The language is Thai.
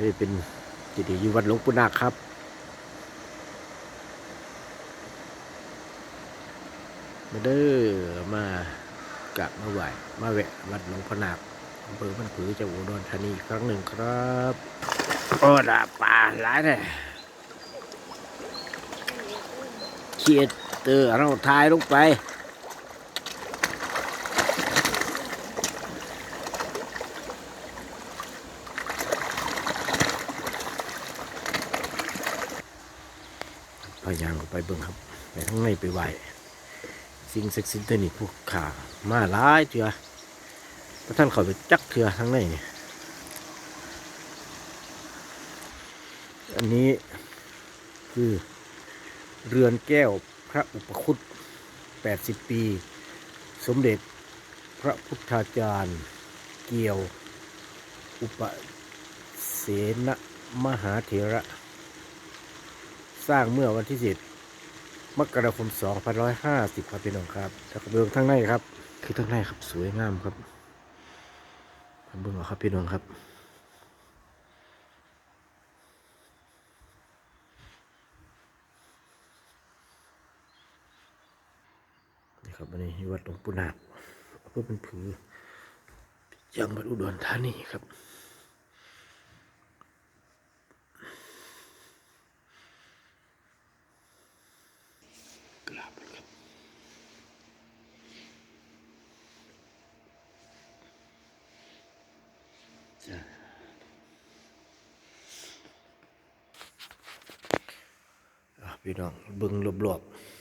นี่เป็นจิตอยู่วัดหลวงปู่นาคครับ มาเด้อมากราบมาไหวมาแวะวัดหลวงพ่อนาคอำเภอมันผือจังหวัดอุดรธานีครั้งหนึ่งครับโอ้ดาป่าหลายเลยเขียดเตอเราทายลงไป พยายามเข้าไปเบิ่งครับไปข้งในไปไหวสิ่งศักดิ์สิทธิ์ตัวนี้ผู้ขามาหลายเถื่อพระท่านเขาไปจักเถื่อข้งในนี่อันนี้คือเรือนแก้วพระอุปคุต80 ปี สมเด็จพระพุทธาจารย์ เกี่ยว อุปเสนมหาเถระ สร้างเมื่อวันที่สิบมกราคม2550ครับพี่น้องครับแล้วก็เบื้องทั้งในครับ คือทั้งในครับสวยงามครับเบื้องเอาครับพี่น้องครับนี่ครับวันนี้วัดหลวงปู่นาคเพื่อเป็นผือจังหวัดอุดรธานีครับ กราบครับจ้ะอะพี่น้องเบึงรอบๆ